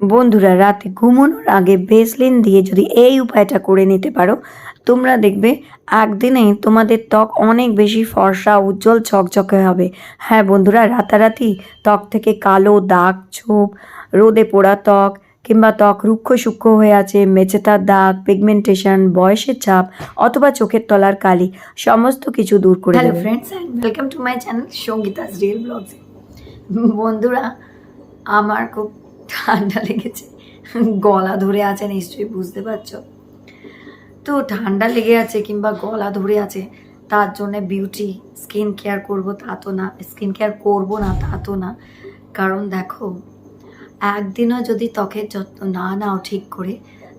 বন্ধুরা রাতে ঘুমানোর আগে বেসলিন দিয়ে যদি এই উপায়টা করে নিতে পারো তোমরা দেখবে একদিনেই তোমাদের ত্বক অনেক বেশি ফর্সা উজ্জ্বল ঝকঝকে হবে। হ্যাঁ বন্ধুরা রাতারাতি ত্বক থেকে কালো দাগ ছোপ রোদে পোড়া ত্বক কিংবা ত্বক রুক্ষ সূক্ষ্ম হয়ে আছে মেচেতার দাগ পিগমেন্টেশন বয়সের চাপ অথবা চোখের তলার কালি সমস্ত কিছু দূর করে hello friends and welcome to my channel Sangeeta's real blogs বন্ধুরা আমার খুব ঠান্ডা লেগেছে। গলা ধরে আছে, নিশ্চয়ই বুঝতে পারছ। তো ঠান্ডা লেগে আছে কিংবা গলা ধরে আছে, তার জন্যে বিউটি স্কিন কেয়ার করব তা তো না স্কিন কেয়ার করব না তা তো না। কারণ দেখো, একদিনও যদি ত্বকের যত্ন না নাও ঠিক করে,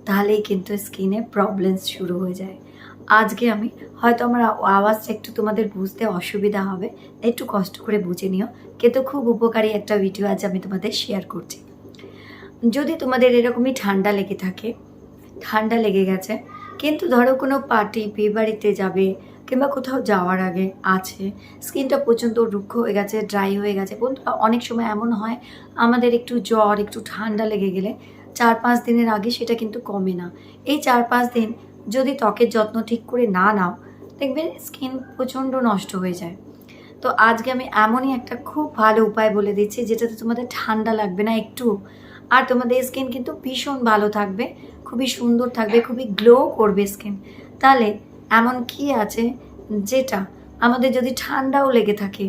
তাহলেই কিন্তু স্কিনে প্রবলেমস শুরু হয়ে যায়। আজকে আমি, হয়তো আমার আওয়াজটা একটু তোমাদের বুঝতে অসুবিধা হবে, একটু কষ্ট করে বুঝে নিও। কিন্তু খুব উপকারী একটা ভিডিও আজ আমি তোমাদের শেয়ার করছি। যদি তোমাদের এরকমই ঠান্ডা লেগে থাকে, ঠান্ডা লেগে গেছে, কিন্তু ধরো কোনো পার্টি বিয়ে বাড়িতে যাবে, কিংবা কোথাও যাওয়ার আগে আছে, স্কিনটা প্রচণ্ড রুক্ষ হয়ে গেছে ড্রাই হয়ে গেছে বন্ধুরা অনেক সময় এমন হয়, আমাদের একটু জ্বর, একটু ঠান্ডা লেগে গেলে চার পাঁচ দিনের আগে সেটা কিন্তু কমে না। এই চার পাঁচ দিন যদি ত্বকের যত্ন ঠিক করে না নাও, দেখবে স্কিন প্রচণ্ড নষ্ট হয়ে যায়। তো আজকে আমি এমনই একটা খুব ভালো উপায় বলে দিচ্ছি, যেটাতে তোমাদের ঠান্ডা লাগবে না একটু আর তোমাদের স্কিন কিন্তু ভীষণ ভালো থাকবে, খুবই সুন্দর থাকবে, খুবই গ্লো করবে স্কিন তাহলে এমন কি আছে যেটা আমাদের যদি ঠান্ডাও লেগে থাকে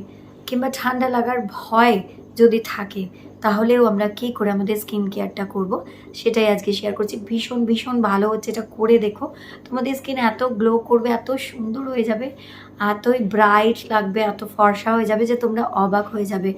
কিংবা ঠান্ডা লাগার ভয় যদি থাকে, তাহলেও আমরা কি করে আমাদের স্কিন কেয়ারটা করব? সেটাই আজকে শেয়ার করছি। ভীষণ ভীষণ ভালো হচ্ছে এটা করে দেখো। তোমাদের স্কিন এত গ্লো করবে, এত সুন্দর হয়ে যাবে, এতই ব্রাইট লাগবে, এত ফর্সা হয়ে যাবে যে তোমরা অবাক হয়ে যাবে।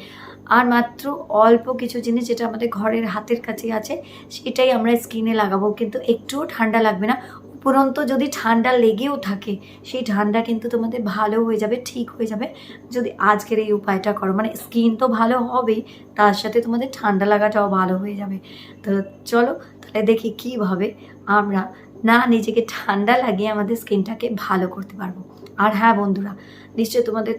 আর মাত্র অল্প কিছু জিনিস যেটা আমাদের ঘরের হাতের কাছে আছে, সেটাই আমরা স্কিনে লাগাবো। কিন্তু একটুও ঠান্ডা লাগবে না। উপরন্ত যদি ঠান্ডা লেগেও থাকে, সেই ঠান্ডা কিন্তু তোমাদের ভালো হয়ে যাবে, ঠিক হয়ে যাবে। যদি আজকের এই উপায়টা করো মানে স্কিন তো ভালো হবেই, তার সাথে তোমাদের ঠান্ডা লাগাটাও ভালো হয়ে যাবে। তো চলো, তাহলে দেখি কীভাবে আমরা না নিজেকে ঠান্ডা লাগিয়ে আমাদের স্কিনটাকে ভালো করতে পারব। আর হ্যাঁ বন্ধুরা, নিশ্চয়ই তোমাদের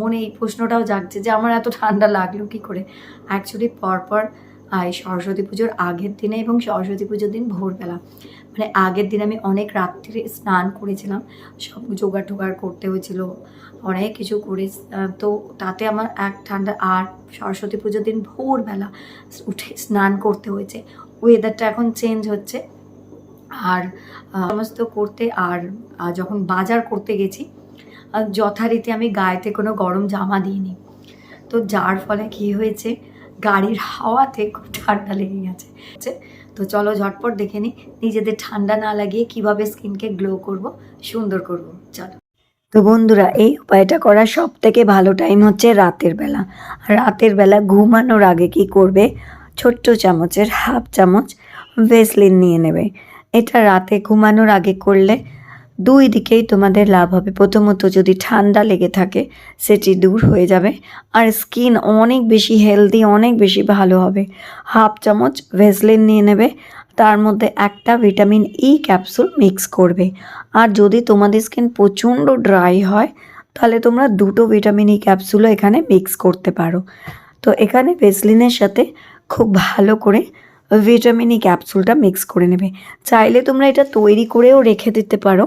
মনে এই প্রশ্নটাও জাগছে যে আমার এত ঠান্ডা লাগল কি করে? অ্যাকচুয়ালি পরপর এই সরস্বতী পুজোর আগের দিনে এবং সরস্বতী পুজোর দিন ভোরবেলা। মানে আগের দিন আমি অনেক রাত্রিরে স্নান করেছিলাম, সব জোগাড় টোগাড় করতে হয়েছিল, অনেক কিছু করে তো তাতে আমার এক ঠান্ডা, আর সরস্বতী পুজোর দিন ভোরবেলা উঠে স্নান করতে হয়েছে। ওয়েদারটা এখন চেঞ্জ হচ্ছে। আর সমস্ত করতে আর যখন বাজার করতে গেছি যথারীতি আমি গায়েতে কোনো গরম জামা দিইনি। তো যার ফলে কি হয়েছে, গাড়ির হাওয়াতে খুব ঠান্ডা লেগে গেছে। তো চলো ঝটপট দেখে নিই, নিজেদের ঠান্ডা না লাগিয়ে কীভাবে স্কিনকে গ্লো করব, সুন্দর করব, চলো। তো বন্ধুরা, এই উপায়টা করার সব থেকে ভালো টাইম হচ্ছে রাতের বেলা। রাতের বেলা ঘুমানোর আগে কি করবে, ছোট্ট চামচের হাফ চামচ ভেসলিন নিয়ে নেবে। এটা রাতে ঘুমানোর আগে করলে দুই দিকেই তোমাদের লাভ হবে। প্রথমত যদি ঠান্ডা লেগে থাকে, সেটি দূর হয়ে যাবে আর স্কিন অনেক বেশি হেলদি, অনেক বেশি ভালো হবে। হাফ চামচ ভেসলিন নিয়ে নেবে, তার মধ্যে একটা ভিটামিন ই ক্যাপসুল মিক্স করবে। আর যদি তোমাদের স্কিন প্রচণ্ড ড্রাই হয়, তাহলে তোমরা দুটো ভিটামিন ই ক্যাপসুলও এখানে মিক্স করতে পারো। তো এখানে ভেসলিনের সাথে খুব ভালো করে ভিটামিন ই ক্যাপসুলটা মিক্স করে নেবে। চাইলে তোমরা এটা তৈরি করেও রেখে দিতে পারো,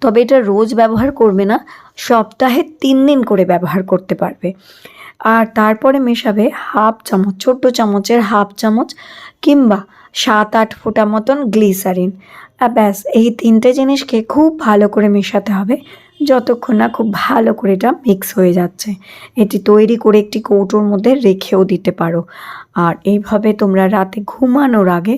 তবে এটা রোজ ব্যবহার করবে না, সপ্তাহে তিন দিন করে ব্যবহার করতে পারবে। আর তারপরে মেশাবে হাফ চামচ, ছোট্ট চামচের হাফ চামচ কিংবা সাত আট ফোঁটা মতন গ্লিসারিন। ব্যাস, এই তিনটে জিনিসকে খুব ভালো করে মেশাতে হবে। যতক্ষণ না খুব ভালো করে এটা মিক্স হয়ে যাচ্ছে। এটি তৈরি করে একটি কৌটোর মধ্যে রেখেও দিতে পারো। আর এইভাবে তোমরা রাতে ঘুমানোর আগে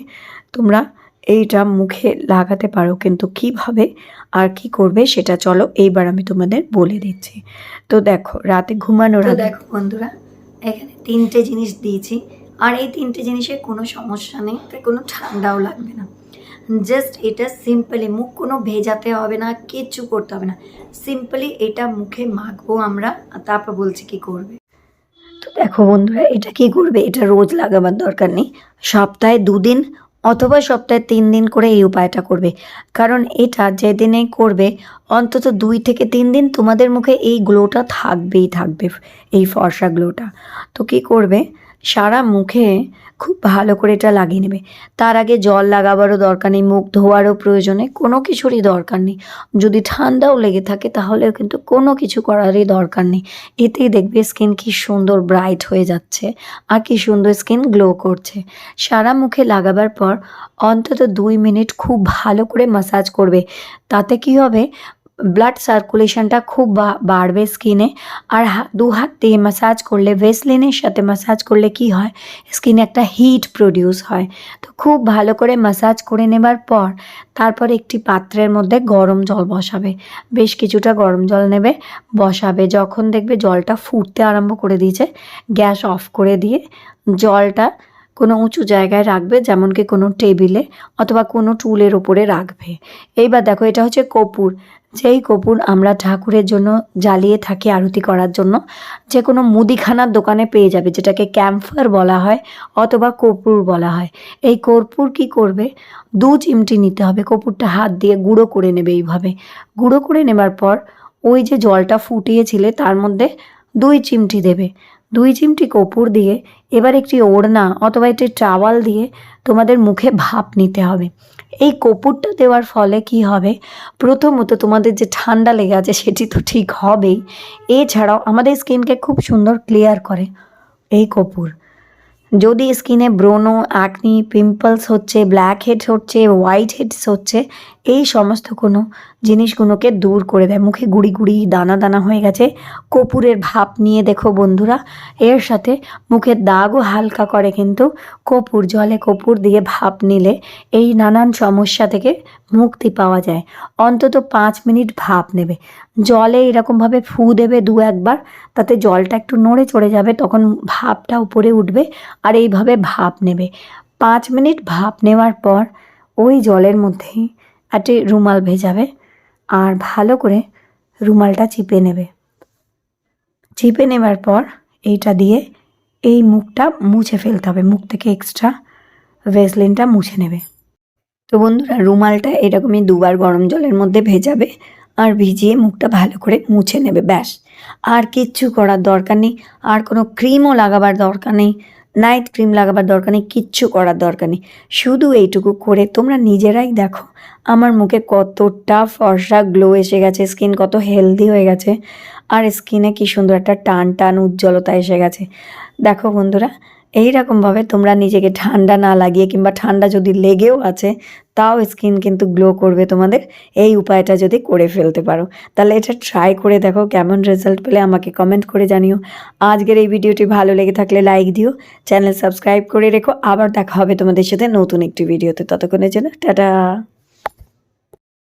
তোমরা এইটা মুখে লাগাতে পারো কিন্তু কীভাবে আর কি করবে সেটা চলো এইবার আমি তোমাদের বলে দিচ্ছি। তো দেখো রাতে ঘুমানোর দেখো বন্ধুরা এখানে তিনটে জিনিস দিয়েছি। আর এই তিনটে জিনিসের কোনো সমস্যা নেই তাই কোনো ঠান্ডাও লাগবে না। জাস্ট এটা সিম্পলি মুখ কোনো ভেজাতে হবে না, কিচ্ছু করতে হবে না। সিম্পলি এটা মুখে মাখবো আমরা তারপর বলছি কি করবে। তো দেখো বন্ধুরা, এটা কি করবে? এটা রোজ লাগাবার দরকার নেই। সপ্তাহে দুদিন অথবা সপ্তাহে তিন দিন করে এই উপায়টা করবে। কারণ এটা যেদিনে করবে, অন্তত দুই থেকে তিন দিন তোমাদের মুখে এই গ্লোটা থাকবেই থাকবে, এই ফর্সা গ্লোটা তো কি করবে? সারা মুখে খুব ভালো করে এটা লাগিয়ে নেবে। তার আগে জল লাগাবারও দরকার নেই, মুখ ধোয়ারও প্রয়োজনে কোনো কিছুরই দরকার নেই। যদি ঠান্ডাও লেগে থাকে তাহলেও কিন্তু কোনো কিছু করারই দরকার নেই। এতেই দেখবে স্কিন কি সুন্দর ব্রাইট হয়ে যাচ্ছে আর কি সুন্দর স্কিন গ্লো করছে। সারা মুখে লাগাবার পর অন্তত দুই মিনিট খুব ভালো করে মাসাজ করবে। তাতে কি হবে? ব্লাড সার্কুলেশনটা খুব বাড়বে স্কিনে আর দু হাত দিয়ে মাসাজ করলে ভেসলিনের সাথে মাসাজ করলে কি হয়? স্কিনে একটা হিট প্রডিউস হয়। তো খুব ভালো করে মাসাজ করে নেবার পর, তারপর একটি পাত্রের মধ্যে গরম জল বসাবে। বেশ কিছুটা গরম জল নেবে, বসাবে। যখন দেখবে জলটা ফুটতে আরম্ভ করে দিয়েছে, গ্যাস অফ করে দিয়ে জলটা কোনো উঁচু জায়গায় রাখবে যেমন কি কোনো টেবিলে অথবা কোনো টুলের ওপরে রাখবে। এইবার দেখো, এটা হচ্ছে কপুর। যেই কপুর আমরা ঠাকুরের জন্য জ্বালিয়ে থাকি আরতি করার জন্য, যে কোনো মুদিখানার দোকানে পেয়ে যাবে, যেটাকে ক্যাম্ফার বলা হয় অথবা কর্পূর বলা হয়। এই কর্পূর কি করবে? দু চিমটি নিতে হবে, কর্পূরটা হাত দিয়ে গুঁড়ো করে নেবে এইভাবে। গুঁড়ো করে নেবার পর ওই যে জলটা ফুটিয়েছিলে, তার মধ্যে দুই চিমটি দেবে। দুই চিমটি কর্পূর দিয়ে এবার একটি ওড়না অথবা একটি টাওয়াল দিয়ে তোমাদের মুখে ভাপ নিতে হবে। এই কপুরটা দেওয়ার ফলে কি হবে? প্রথমত তোমাদের যে ঠান্ডা লেগে আছে সেটি তো ঠিক হবেই। এছাড়াও আমাদের স্কিনকে খুব সুন্দর ক্লিয়ার করে। এই কর্পূর যদি স্কিনে ব্রোনো অ্যাকনি পিম্পলস হচ্ছে ব্ল্যাক হেডস হচ্ছে হোয়াইট হেডস হচ্ছে, এই সমস্ত কোনো জিনিসগুলোকে দূর করে দেয়। মুখে গুড়ি গুড়ি, দানা দানা হয়ে গেছে কপুরের ভাপ নিয়ে দেখো বন্ধুরা, এর সাথে মুখের দাগও হালকা করে কিন্তু কপুর জলে কপুর দিয়ে ভাপ নিলে এই নানান সমস্যা থেকে মুক্তি পাওয়া যায়। অন্তত পাঁচ মিনিট ভাপ নেবে। জলে এরকমভাবে ফু দেবে দু একবার, তাতে জলটা একটু নড়ে চড়ে যাবে, তখন ভাপটা উপরে উঠবে আর এইভাবে ভাপ নেবে। পাঁচ মিনিট ভাপ নেওয়ার পর ওই জলের মধ্যেই একটি রুমাল ভেজাবে আর ভালো করে রুমালটা চিপে নেবে। চিপে নেবার পর এইটা দিয়ে এই মুখটা মুছে ফেলতে হবে। মুখ থেকে এক্সট্রা ভেসলিনটা মুছে নেবে। তো বন্ধুরা, রুমালটা এরকমই দুবার গরম জলের মধ্যে ভেজাবে আর ভিজিয়ে মুখটা ভালো করে মুছে নেবে, ব্যাস। আর কিচ্ছু করার দরকার নেই, আর কোনো ক্রিমও লাগাবার দরকার নেই নাইট ক্রিম লাগাবার দরকার নেই, কিচ্ছু করার দরকার নেই। শুধু এইটুকু করে তোমরা নিজেরাই দেখো, আমার মুখে কতটা ফর্সা গ্লো এসে গেছে স্কিন কত হেলদি হয়ে গেছে, আর স্কিনে কি সুন্দর একটা টান টান উজ্জ্বলতা এসে গেছে। দেখো বন্ধুরা এই রকমভাবে তোমরা নিজেকে ঠান্ডা না লাগিয়ে কিংবা ঠান্ডা যদি লেগেও আছে, তাও স্কিন কিন্তু গ্লো করবে তোমাদের। এই উপায়টা যদি করে ফেলতে পারো। তাহলে এটা ট্রাই করে দেখো কেমন রেজাল্ট পেলে আমাকে কমেন্ট করে জানিও। আজকের এই ভিডিওটি ভালো লেগে থাকলে লাইক দিও। চ্যানেল সাবস্ক্রাইব করে রেখো। আবার দেখা হবে তোমাদের সাথে নতুন একটি ভিডিওতে। ততক্ষণের জন্য টাটা!